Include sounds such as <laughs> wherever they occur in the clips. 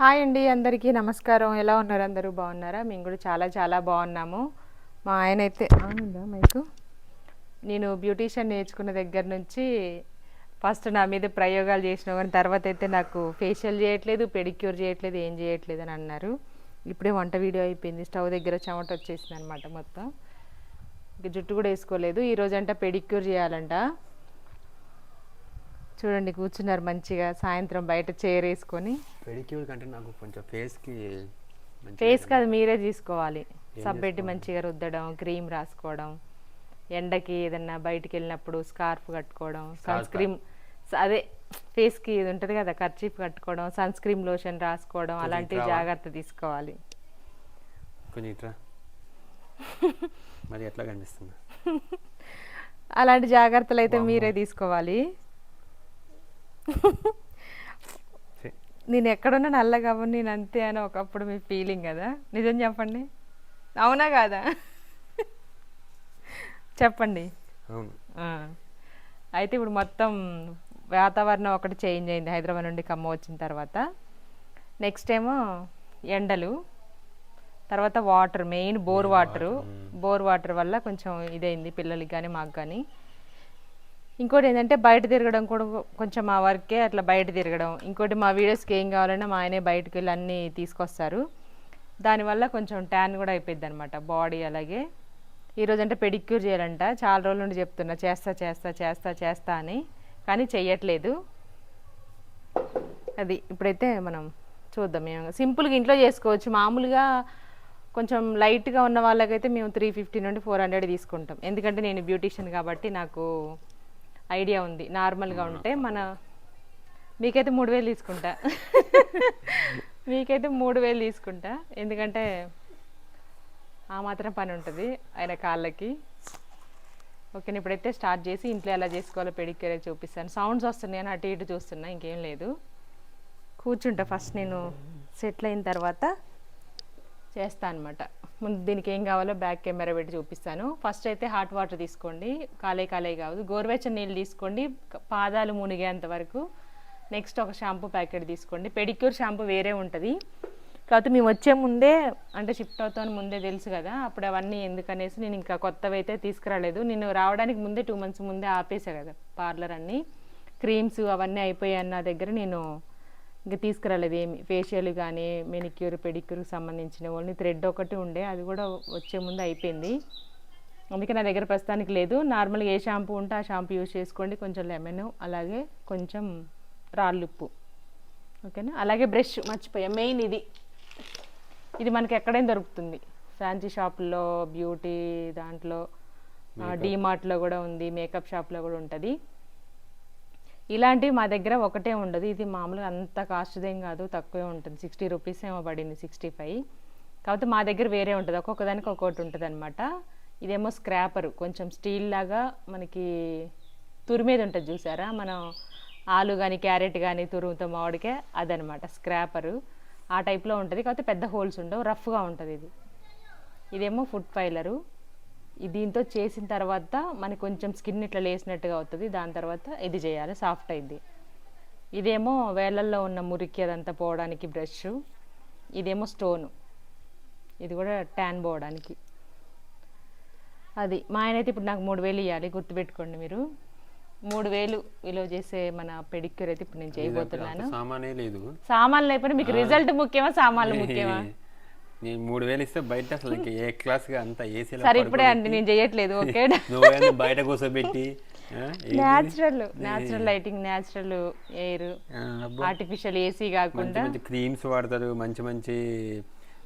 Hi అండి అందరికీ నమస్కారం. ఎలా ఉన్నారు అందరూ? బాగున్నారా? మేము కూడా చాలా చాలా బాగున్నాము. మా ఆయన అయితే అవునుందా మీకు? నేను బ్యూటీషియన్ నేర్చుకున్న దగ్గర నుంచి ఫస్ట్ నా మీద ప్రయోగాలు చేసిన కానీ తర్వాత అయితే నాకు ఫేషియల్ చేయట్లేదు పెడిక్యూర్ చేయట్లేదు ఏం చేయట్లేదు అని అన్నారు. ఇప్పుడే వంట వీడియో అయిపోయింది. స్టవ్ దగ్గర చెమట వచ్చేసింది అనమాట మొత్తం. ఇంకా జుట్టు కూడా వేసుకోలేదు. ఈరోజంట పెడిక్యూర్ చేయాలంట. చూడండి కూర్చున్నారు మంచిగా. సాయంత్రం బయట చైర్ వేసుకొని. పెడిక్యూర్ కంటే నాకు కొంచెం ఫేస్కి ఫేస్ కాదు మీరే తీసుకోవాలి. సబ్ పెట్టి మంచిగా రుద్దడం క్రీమ్ రాసుకోవడం ఎండకి ఏదన్నా బయటికి వెళ్ళినప్పుడు స్కార్ఫ్ కట్టుకోవడం సన్. స్క్రీమ్ అదే ఫేస్కి ఇది ఉంటుంది కదా కర్చీఫ్ కట్టుకోవడం సన్ స్క్రీమ్ లోషన్ రాసుకోవడం అలాంటి? జాగ్రత్త తీసుకోవాలి. <laughs> మరి ఎట్లా కనిపిస్తుంది? అలాంటి జాగ్రత్తలు అయితే మీరే తీసుకోవాలి. <laughs> <laughs> నేను ఎక్కడున్నా నల్లగా అవ్వను నేను అంతే అని ఒకప్పుడు మీ ఫీలింగ్ కదా. నిజం చెప్పండి. అవునా కాదా? <laughs> చెప్పండి. అవును. అయితే ఇప్పుడు మొత్తం వాతావరణం ఒకటి చేంజ్ అయింది హైదరాబాద్ నుండి ఖమ్మం వచ్చిన తర్వాత. నెక్స్ట్ ఏమో ఎండలు తర్వాత water main bore water bore water వల్ల కొంచెం ఇదైంది పిల్లలకి కానీ మాకు కానీ ఇంకోటి ఏంటంటే బయట తిరగడం కూడా కొంచెం మా వర్కే అట్లా బయట తిరగడం. ఇంకోటి మా వీడియోస్కి ఏం కావాలన్నా మా ఆయనే బయటకు వెళ్ళి అన్నీ తీసుకొస్తారు. దానివల్ల కొంచెం ట్యాన్ కూడా అయిపోయింది అనమాట బాడీ అలాగే. ఈరోజు అంటే పెడిక్యూర్ చేయాలంట. చాలా రోజుల నుండి చెప్తున్నా చేస్తా చేస్తా చేస్తా చేస్తా అని. కానీ చెయ్యట్లేదు. అది ఇప్పుడైతే మనం చూద్దాం మేము సింపుల్గా ఇంట్లో చేసుకోవచ్చు. మామూలుగా కొంచెం లైట్గా ఉన్న వాళ్ళకైతే మేము త్రీ ఫిఫ్టీ నుండి ఫోర్ హండ్రెడ్ తీసుకుంటాం. ఎందుకంటే నేను బ్యూటీషియన్ కాబట్టి నాకు ఐడియా ఉంది. నార్మల్గా ఉంటే మన మీకైతే మూడు వేలు తీసుకుంటా. మీకైతే మూడు వేలు తీసుకుంటా. ఎందుకంటే ఆ మాత్రం పని ఉంటుంది ఆయన కాళ్ళకి. ఓకే ఇప్పుడైతే స్టార్ట్ చేసి ఇంట్లో ఎలా చేసుకోవాలో పెడిక్యూర్ చూపిస్తాను. సౌండ్స్ వస్తున్నాయి అని అటు ఇటు చూస్తున్నా ఇంకేం లేదు. కూర్చుంటా ఫస్ట్ నేను సెటిల్ అయిన తర్వాత. చేస్తా అనమాట ముందు దీనికి ఏం కావాలో బ్యాక్ కెమెరా పెట్టి చూపిస్తాను. ఫస్ట్ అయితే హాట్ వాటర్ తీసుకోండి. కాలే కాలే కాదు గోరువెచ్చని నీళ్ళు తీసుకోండి. పాదాలు మునిగేంత వరకు. నెక్స్ట్ ఒక షాంపూ ప్యాకెట్ తీసుకోండి. పెడిక్యూర్ షాంపూ వేరే ఉంటుంది. కాకపోతే మేము వచ్చే ముందే అంటే షిఫ్ట్ అవుతాను ముందే తెలుసు కదా అప్పుడు అవన్నీ ఎందుకనేసి నేను ఇంకా కొత్తవి అయితే తీసుకురాలేదు. నేను రావడానికి ముందే టూ మంత్స్ ముందే ఆపేసా కదా పార్లర్ అన్నీ. క్రీమ్స్ అవన్నీ అయిపోయాయి నా దగ్గర నేను ఇంకా తీసుకురాలేదు. ఏమి ఫేషియల్ కానీ మెనిక్యూర్ పెడిక్యూర్కి సంబంధించిన ఓన్లీ థ్రెడ్ ఒకటి ఉండే అది కూడా వచ్చే ముందు అయిపోయింది. అందుకే నా దగ్గర ప్రస్తుతానికి లేదు. నార్మల్గా ఏ షాంపూ ఉంటే ఆ షాంపూ యూజ్ చేసుకోండి. కొంచెం లెమన్ అలాగే కొంచెం రాళ్ళుప్పు ఓకేనా అలాగే బ్రష్ మర్చిపోయా. మెయిన్ ఇది. ఇది మనకి ఎక్కడైనా దొరుకుతుంది. ఫ్యాన్సీ షాపుల్లో బ్యూటీ దాంట్లో డీమార్ట్లో కూడా ఉంది. మేకప్ షాప్లో కూడా ఉంటుంది. ఇలాంటివి మా దగ్గర ఒకటే ఉండదు. ఇది మామూలుగా అంత కాస్ట్దేం కాదు తక్కువే ఉంటుంది. సిక్స్టీ రూపీస్ ఏమో పడింది సిక్స్టీ ఫైవ్ కాకపోతే మా దగ్గర వేరే ఉంటుంది. ఒక్కొక్క దానికి ఒక్కొక్కటి ఉంటుంది అనమాట ఇదేమో స్క్రాపర్ కొంచెం స్టీల్ లాగా మనకి తురిమేది ఉంటుంది చూసారా? మనం ఆలు కానీ క్యారెట్ కానీ తురుముతో మామిడికే అదనమాట స్క్రాపరు ఆ టైప్లో ఉంటుంది. కాకపోతే పెద్ద హోల్స్ ఉండవు. రఫ్గా ఉంటుంది ఇది. ఇదేమో ఫుడ్ ఫైలరు దీంతో చేసిన తర్వాత మనకి కొంచెం స్కిన్ ఇట్లా లేసినట్టుగా అవుతుంది. దాని తర్వాత ఇది చేయాలి. సాఫ్ట్ అయింది. ఇదేమో వేళ్ళల్లో ఉన్న మురికి అదంతా పోవడానికి బ్రష్. ఇదేమో స్టోను. ఇది కూడా ట్యాన్ పోవడానికి. అది మా ఆయన అయితే ఇప్పుడు నాకు మూడు వేలు ఇవ్వాలి గుర్తుపెట్టుకోండి మీరు. మూడు వేలు విలువ చేసే మన పెడిక్యూర్ అయితే ఇప్పుడు నేను చేయబోతున్నాను. సామాన్లు అయిపోయినా మీకు రిజల్ట్ ముఖ్యమా సామాన్లు ముఖ్యమా? <laughs> నేను మూడు వేలు ఇస్తే బయట అసలు ఇంకా ఏ క్లాస్గా అంత ఏసీలో సరే ఇప్పుడే అండి నేను చేయట్లేదు ఓకే? నువ్వేందో బయట కూర్చోబెట్టి ఏంది? Natural natural lighting natural air. Artificial AC కాకుండా మంచి క్రీమ్స్ వాడతారు మంచి మంచి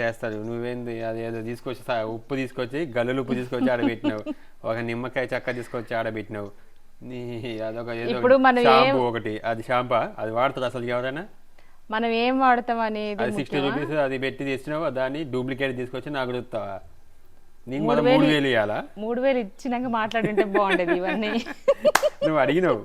చేస్తారు. నువ్వేంది అదేదో తీసుకొచ్చి సా- ఉప్పు తీసుకొచ్చి గల్లులు ఉప్పు తీసుకొచ్చి ఆడబెట్టినావు. ఒక నిమ్మకాయ చెక్క తీసుకొచ్చి ఆడబెట్టినావు. నీ అదొక ఏదో షాంపూ ఒకటి. అది షాంపా? అది వాడుతుంది అసలు ఎవరైనా? మనం ఏం వాడతాం అనేది అది సిక్స్టీ? రూపీస్ అది పెట్టి తెచ్చినావు? దాన్ని డూప్లికేట్ తీసుకొచ్చి నాకు నీకు మూడు మనం వేలు మూడు వేలు ఇవ్వాలా మూడు వేలు ఇచ్చినాక మాట్లాడుంటే బాగుండేది ఇవన్నీ. నువ్వు అడిగినావు?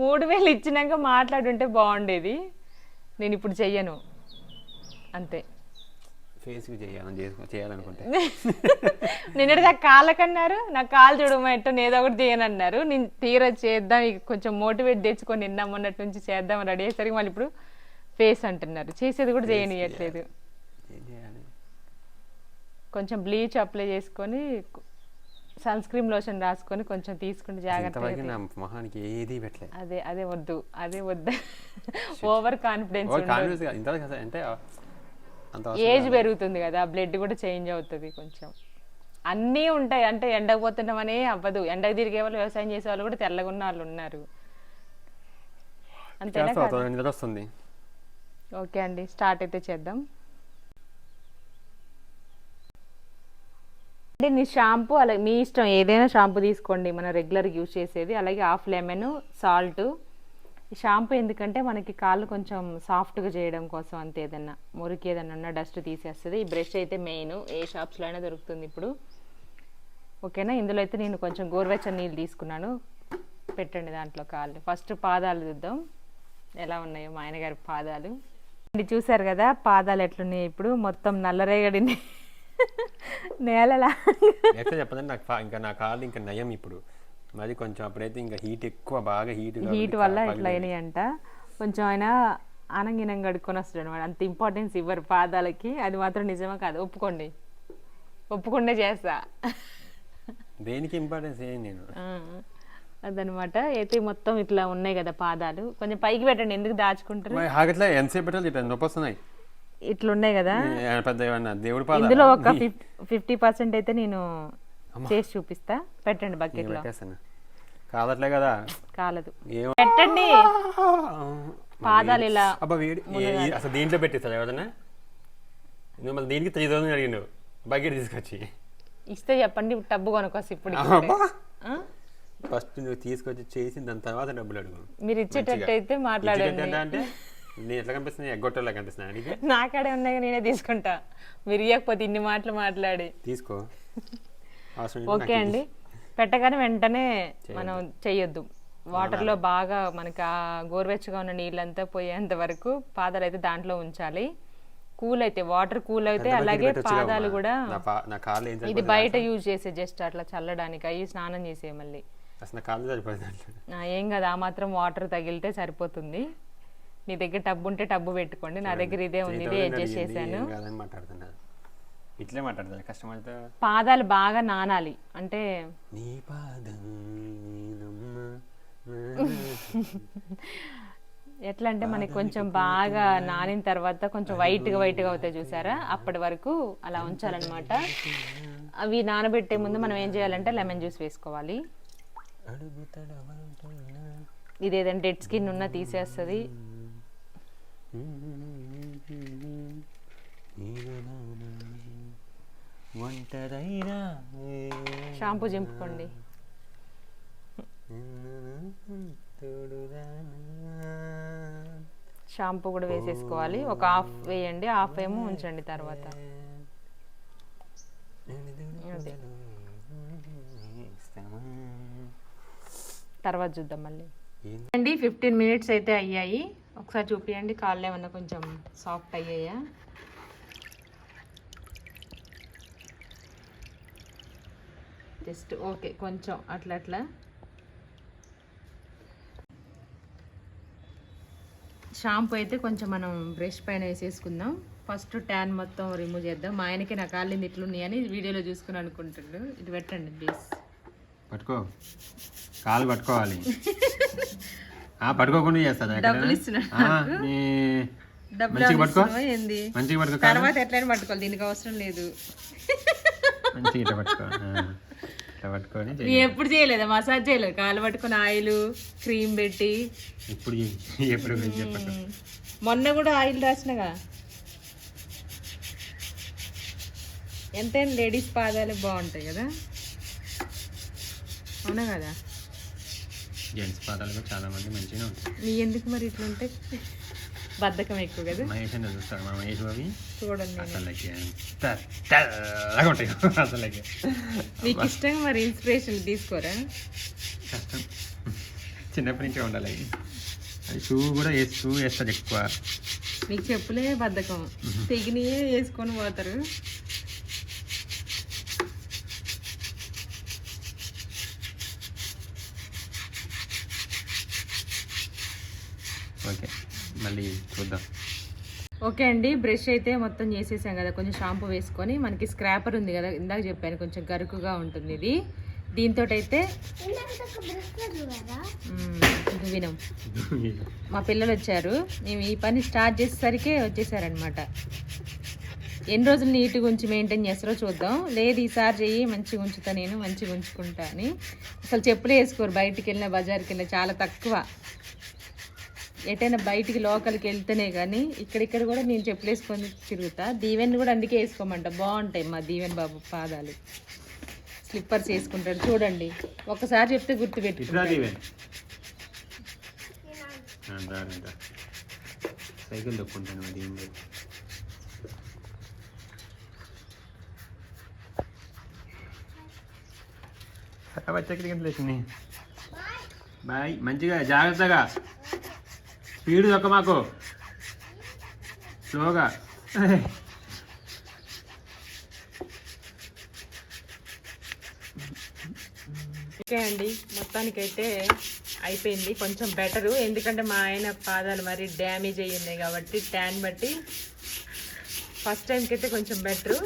మూడు వేలు ఇచ్చినాక మాట్లాడుంటే బాగుండేది. నేను ఇప్పుడు చెయ్యను. అంతే. ఫేస్కి చేయాలని చేసుకో చేయాలనుకుంటే. నిన్నటి దాకా కాళ్ళకన్నారు. నా కాలు చూడమంటే ఏదో ఒకటి చేయనన్నారు. నేను తీరా చేద్దాం కొంచెం మోటివేట్ తెచ్చుకొని నిన్న మొన్నటి నుంచి చేద్దాం రెడీ అయ్యేసరికి మళ్ళీ ఇప్పుడు ఫేస్ అంటున్నారు. చేసేది కూడా చేయనియట్లేదు. కొంచెం బ్లీచ్ అప్లై చేసుకొని సన్ స్క్రీన్ లోషన్ రాసుకొని కొంచెం తీసుకుంటే జాగ్రత్తగా ఇంతవరకు నా మొహానికి ఏది పెట్టలేదు. అదే అదే వద్దు అదే వద్దు. ఓవర్ కాన్ఫిడెన్స్ అంటే అంత ఏజ్ పెరుగుతుంది కదా బ్లడ్ కూడా చేంజ్ అవుతుంది కొంచెం. అన్నీ ఉంటాయి. అంటే ఎండకు పోతున్నామనే అవ్వదు. ఎండకు తిరిగే వాళ్ళు వ్యవసాయం చేసే వాళ్ళు కూడా తెల్లగా ఉన్న వాళ్ళు ఉన్నారు. అంతేనా నిద్ర వస్తుంది. ఓకే అండి స్టార్ట్ అయితే చేద్దాం. అంటే నీ షాంపూ అలాగే మీ ఇష్టం ఏదైనా షాంపూ తీసుకోండి మనం రెగ్యులర్గా యూజ్ చేసేది. అలాగే హాఫ్ లెమన్ సాల్ట్. ఈ షాంపూ ఎందుకంటే మనకి కాళ్ళు కొంచెం సాఫ్ట్గా చేయడం కోసం అంతే ఏదన్నా మురికి ఏదన్నా ఉన్న డస్ట్ తీసేస్తుంది. ఈ బ్రష్ అయితే మెయిన్ ఏ షాప్స్లో అయినా దొరుకుతుంది ఇప్పుడు. ఓకేనా? ఇందులో అయితే నేను కొంచెం గోరువెచ్చని నీళ్ళు తీసుకున్నాను. పెట్టండి దాంట్లో కాళ్ళు. ఫస్ట్ పాదాలు చూద్దాం ఎలా ఉన్నాయో మా ఆయన గారి పాదాలు. చూసారు కదా పాదాలు ఎట్లున్నాయి ఇప్పుడు? మొత్తం నల్లరేగడి నేలలా. ఎట్లా చెప్పదండి నాకు ఇంకా నా కాళ్ళు ఇంకా నయం ఇప్పుడు. మరి కొంచెం అప్పుడైతే ఇంకా హీట్ ఎక్కువ బాగా హీట్ హీట్ వల్ల ఇట్లా అయినాయి అంట. కొంచెం ఆయన ఆనంగినం కడుక్కొని వస్తాడు అనమాట అంత ఇంపార్టెన్స్ ఇవ్వరు పాదాలకి. అది మాత్రం నిజమే కాదు? ఒప్పుకోండి. ఒప్పుకుండే చేస్తా. దేనికి ఇంపార్టెన్స్ ఏం నేను? అదనమాట. అయితే మొత్తం ఇట్లా ఉన్నాయి కదా పాదాలు. కొంచెం పైకి పెట్టండి ఎందుకు దాచుకుంటారు ఆగట్లే ఎంతసేపు పెట్టాలి ఇట్లా నొప్పి వస్తున్నాయి. ఇట్లా ఉన్నాయి కదా పెద్ద దేవుడి ఇందులో ఒక ఫిఫ్టీ పర్సెంట్ అయితే నేను చేసి చూపిస్తా. పెట్టండి బకెట్లో కాదట్లే కదా. కాలదు. పెట్టండి. పాదాలు ఇలా అబ్బా వేడి అసలు దీంట్లో పెట్టేస్తాడు ఎవరన్నా నువ్వు మళ్ళీ దీనికి త్రీ థౌసండ్ అడిగిండు. బకెట్ తీసుకొచ్చి. ఇస్తే చెప్పండి టబ్బు కొనుక్కోసి ఇప్పుడు? ఫస్ట్ నువ్వు తీసుకొచ్చి చేసి దాని తర్వాత డబ్బులు అడుగు. మీరు ఇచ్చేటట్టు అయితే మాట్లాడండి. అంటే నేను ఎట్లా కనిపిస్తుంది ఎగ్గొట్టేలా కనిపిస్తున్నా నీకు? నాకాడే ఉన్నాయి నేనే తీసుకుంటా. మీరు ఇవ్వకపోతే ఇన్ని మాటలు మాట్లాడి. తీసుకో. ఓకే అండి. పెట్టగానే వెంటనే మనం చెయ్యొద్దు. వాటర్లో బాగా మనకి ఆ గోరువెచ్చగా ఉన్న నీళ్ళంతా పోయేంత వరకు పాదాలు అయితే దాంట్లో ఉంచాలి. కూల్ అయితే వాటర్ కూల్ అయితే అలాగే పాదాలు. కూడా ఇది బయట యూజ్ చేసే జస్ట్ అట్లా చల్లడానికి అవి స్నానం చేసే మళ్ళీ. అసలు కాళ్ళు సరిపోతుంది ఏం కదా ఆ మాత్రం వాటర్ తగిలితే సరిపోతుంది. నీ దగ్గర టబ్బు ఉంటే టబ్బు పెట్టుకోండి నా దగ్గర ఇదే ఉంది ఇదే అడ్జస్ట్ చేశాను. ఇట్లే మాట్లాడతారు కస్టమర్తో. పాదాలు బాగా నానాలి అంటే నీ పాదం ఎట్లా అంటే మనకి కొంచెం బాగా నానిన తర్వాత కొంచెం వైట్గా వైట్గా అవుతాయి చూసారా? అప్పటి వరకు అలా ఉంచాలన్నమాట. అవి నానబెట్టే ముందు మనం ఏం చేయాలంటే లెమన్ జ్యూస్ వేసుకోవాలి. ఇది ఏదైనా డెడ్ స్కిన్ ఉన్నా తీసేస్తుంది. ఒంటరైనా షాంపూ చింపుకోండి. షాంపూ కూడా వేసేసుకోవాలి. ఒక హాఫ్ వేయండి హాఫ్ ఏమో ఉంచండి తర్వాత. తర్వాత చూద్దాం మళ్ళీ? అండి ఫిఫ్టీన్ మినిట్స్ అయితే అయ్యాయి. ఒకసారి చూపియండి కాళ్ళు ఏమన్నా కొంచెం సాఫ్ట్ అయ్యాయా? జస్ట్ ఓకే కొంచెం అట్లా అట్లా. షాంపూ అయితే కొంచెం మనం బ్రష్ పైన వేసేసుకుందాం. ఫస్ట్ ట్యాన్ మొత్తం రిమూవ్ చేద్దాం. మా ఆయనకి నా కాళ్ళు ఇట్లున్నాయని వీడియోలో చూసుకుని అనుకుంటుండు ఇటు పెట్టండి ప్లీజ్ పట్టుకో. కాలు పట్టుకోవాలి. ఆ పట్టుకోకుండా డబ్బులు డబ్బులు మంచిగా పట్టుకో. మంచిగా పట్టుకో. తర్వాత ఎట్లయినా పట్టుకోవాలి. దీనికి అవసరం లేదు. మంచిగా ఇట్లా పట్టుకో. ఇట్లా పట్టుకొని ఎప్పుడు చేయలేదు? మసాజ్ చేయలేదు. కాలు పట్టుకుని ఆయిల్ క్రీమ్ పెట్టి. ఇప్పుడు. ఎప్పుడు. మొన్న కూడా ఆయిల్ రాసినగా. ఎంతైనా లేడీస్ పాదాలు బాగుంటాయి కదా. అవునా కదా? జెంట్స్ పాదాలు కూడా చాలా మంది మంచిగా ఉంటాయి. నీ ఎందుకు మరి ఇట్లుంటే బద్ధకం ఎక్కువ కదా? మహేష్ అని చూస్తాడు మా మహేష్ బాబు. చూడండి. అసలుకి ఎంత తెల్లగా ఉంటాయి. అసలుకి. మీకు ఇష్టంగా మరి ఇన్స్పిరేషన్ తీసుకోరా? కష్టం. చిన్నప్పటి నుంచే ఉండాలి. అవి అది షూ కూడా వేసి షూ వేస్తారు ఎక్కువ. మీకు చెప్పులే బద్ధకం. తెగినయే వేసుకొని పోతారు. ఓకే మళ్ళీ చూద్దాం. ఓకే అండి బ్రష్ అయితే మొత్తం చేసేసాం కదా కొంచెం షాంపూ వేసుకొని. మనకి స్క్రాపర్ ఉంది కదా ఇందాక చెప్పాను కొంచెం గరుకుగా ఉంటుంది ఇది. దీంతో అయితే మ్మ్, వినం. మా పిల్లలు వచ్చారు. మేము ఈ పని స్టార్ట్ చేసేసరికి వచ్చేసారనమాట ఎన్ని రోజులు నీట్గా ఉంచి మెయింటైన్ చేస్తారో చూద్దాం. లేదు ఈసారి చెయ్యి మంచిగా ఉంచుతా నేను మంచిగా ఉంచుకుంటా అని. అసలు చెప్పులు వేసుకోరు బయటికి వెళ్ళిన బజార్కి వెళ్ళిన చాలా తక్కువ. ఎటైనా బయటికి లోకల్కి వెళ్తేనే కానీ ఇక్కడిక్కడ కూడా నేను చెప్పులేసుకొని తిరుగుతా. దీవెన్ కూడా అందుకే వేసుకోమంట. బాగుంటాయి మా దీవెన్ బాబు పాదాలు. స్లిప్పర్స్ వేసుకుంటాడు. చూడండి. ఒకసారి చెప్తే గుర్తు పెట్టి సైకిల్ అది ఏం లేదు బాయ్. మంచిగా జాగ్రత్తగా. స్పీడ్ దొక్క మాకు. స్లోగా. ఓకే అండి మొత్తానికైతే అయిపోయింది. కొంచెం బెటరు ఎందుకంటే మా ఆయన పాదాలు మరి డ్యామేజ్ అయ్యింది ఉన్నాయి కాబట్టి ట్యాన్ బట్టి ఫస్ట్ టైంకి అయితే కొంచెం బెటరు.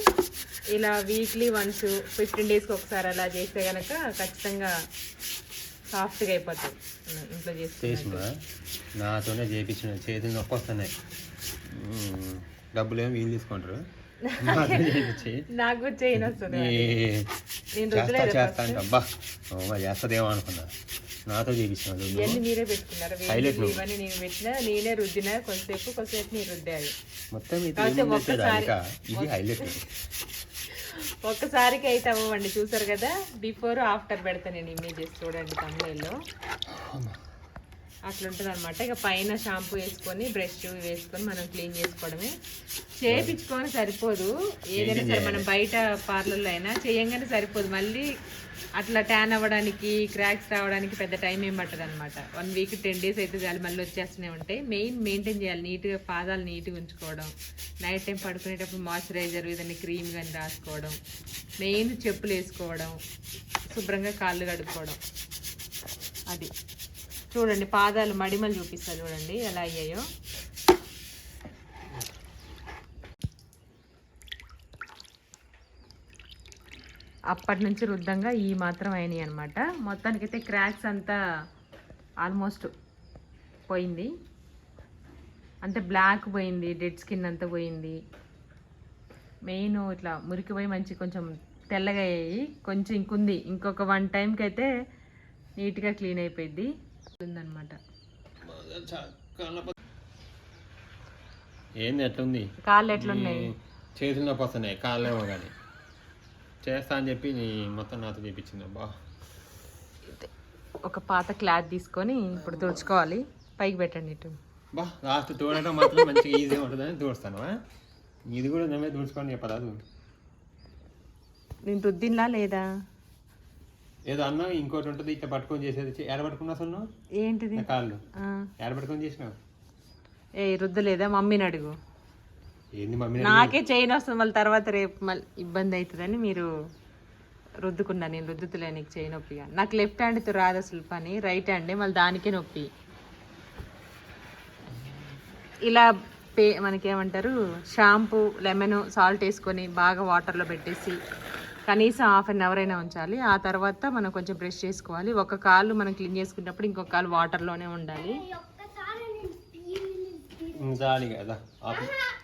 ఇలా వీక్లీ వన్స్ ఫిఫ్టీన్ డేస్కి ఒకసారి అలా చేస్తే కనుక ఖచ్చితంగా సాఫ్ట్గా అయిపోతుంది ఇంట్లో చేసిన నాతోనే చేయించిన చేతులు నొప్పి వస్తున్నాయి. డబ్బులు ఏమి వీలు తీసుకుంటారు. నాకు చేయని వస్తుంది నేను చేస్తా అంటే. అబ్బా చేస్తుందేమో అనుకున్నా. నాతో చేయించిన ఇవన్నీ మీరే పెట్టుకున్నారు. ఇవన్నీ నేను పెట్టినా నేనే రుద్దినా కొంతసేపు కొంతసేపు మీరు రుద్దారు మొత్తం ఇది ఒక్కసారి-? ఇది హైలైట్. ఒక్కసారికి అయితే అవ్వండి చూసారు కదా? బిఫోర్ ఆఫ్టర్ పెడతా నేను ఇమేజెస్ చూడండి తమిళలో అట్లా ఉంటుంది అనమాట ఇక పైన షాంపూ వేసుకొని బ్రష్ వేసుకొని మనం క్లీన్ చేసుకోవడమే. చేపించుకొని సరిపోదు. ఏదైనా సరే మనం బయట పార్లర్లో అయినా చేయంగానే సరిపోదు. మళ్ళీ అట్లా ట్యాన్ అవ్వడానికి క్రాక్స్ రావడానికి పెద్ద టైం ఏం పట్టదు అనమాట వన్ వీక్ టెన్ డేస్ అయితే చాలు మళ్ళీ వచ్చేస్తూనే ఉంటాయి మెయిన్ మెయింటైన్ చేయాలి. నీట్గా పాదాలు నీట్గా ఉంచుకోవడం నైట్ టైం పడుకునేటప్పుడు మాయిశ్చరైజర్ ఏదైనా క్రీమ్ కానీ రాసుకోవడం మెయిన్ చెప్పులు వేసుకోవడం శుభ్రంగా కాళ్ళు కడుక్కోవడం. అది. చూడండి పాదాలు మడిమలు చూపిస్తా చూడండి ఎలా అయ్యాయో. అప్పటి నుంచి రుద్దంగా ఈ మాత్రం అయినాయి అనమాట మొత్తానికైతే క్రాక్స్ అంతా ఆల్మోస్ట్ పోయింది. అంటే బ్లాక్ పోయింది డెడ్ స్కిన్ అంతా పోయింది. మెయిన్ ఇట్లా మురికి పోయి మంచి కొంచెం తెల్లగా అయ్యాయి. కొంచెం ఇంకుంది. ఇంకొక వన్ టైంకి అయితే నీట్గా క్లీన్ అయిపోయింది ఉందన్నమాట. ఏంది ఎట్లుంది? కాళ్ళు ఎట్లున్నాయి? చేతులు నొప్పి వస్తున్నాయి. కాళ్ళేమో కానీ చేస్తా అని చెప్పి నీ మొత్తం నాతో చేయించింది అబ్బా. ఒక పాత క్లాత్ తీసుకొని ఇప్పుడు తుడుచుకోవాలి. పైకి పెట్టండి ఇటు. బా లాస్ట్ తోడటం మాత్రం మంచిగా ఈజీగా ఉంటుందని తోడుస్తాను ఇది కూడా నమ్మే తుడుచుకొని చెప్పరాదు నేను రుద్దిన్లా లేదా? ఏదో అన్నా ఇంకోటి ఉంటుంది ఇట్లా పట్టుకొని చేసేది. పట్టుకున్నా అసలు? ఏంటిది? కాళ్ళు. పట్టుకొని చేసినావు? ఏ రుద్దలేదా? మమ్మీని అడుగు. నాకే చైన్ వస్తుంది మళ్ళీ తర్వాత రేపు మళ్ళీ ఇబ్బంది అవుతుందని మీరు రుద్దుకున్నా నేను రుద్దుతులే నీకు చేయి నొప్పిగా నాకు లెఫ్ట్ హ్యాండ్తో రాదు అసలు పని రైట్ హ్యాండే మళ్ళీ దానికే నొప్పి. ఇలా పే మనకేమంటారు షాంపూ లెమన్ సాల్ట్ వేసుకొని బాగా వాటర్లో పెట్టేసి కనీసం హాఫ్ అన్ అవర్ అయినా ఉంచాలి. ఆ తర్వాత మనం కొంచెం బ్రష్ చేసుకోవాలి. ఒక కాలు మనం క్లీన్ చేసుకున్నప్పుడు ఇంకొక కాలు వాటర్లోనే ఉండాలి. కదా.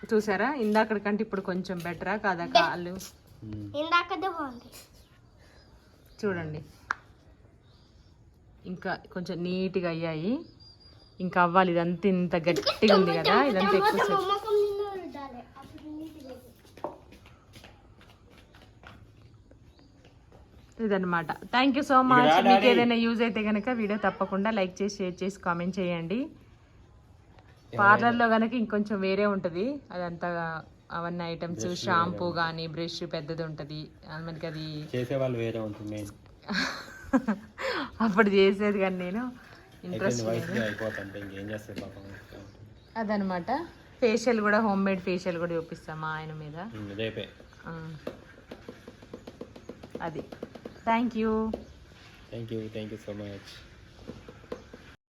చూసారా? ఇందాకటి కంటే ఇప్పుడు కొంచెం బెటరా కాదా కాళ్ళు. ఇందాకదే బాగుంది. చూడండి. ఇంకా కొంచెం నీట్గా అయ్యాయి. ఇంకా అవ్వాలి. ఇదంతా ఇంత గట్టిగా ఉంది కదా. ఇదంతా ఎక్కువ ఇదన్నమాట. థ్యాంక్ యూ సో మచ్ మీకు ఏదైనా యూజ్ అయితే కనుక వీడియో తప్పకుండా లైక్ చేసి షేర్ చేసి కామెంట్ చేయండి. పార్లర్లో కనుక ఇంకొంచెం వేరే ఉంటుంది అదంతా అవన్నీ ఐటమ్స్ షాంపూ కానీ బ్రష్ పెద్దది ఉంటుంది. మనకి అది చేసేవాళ్ళు వేరే ఉంటుంది <laughs> అప్పుడు చేసేది కానీ నేను ఇంట్రెస్ట్ అదనమాట. ఫేషియల్ కూడా హోమ్ మేడ్ ఫేషియల్ కూడా చూపిస్తాం మా ఆయన మీద. అది. Thank you thank you thank you so much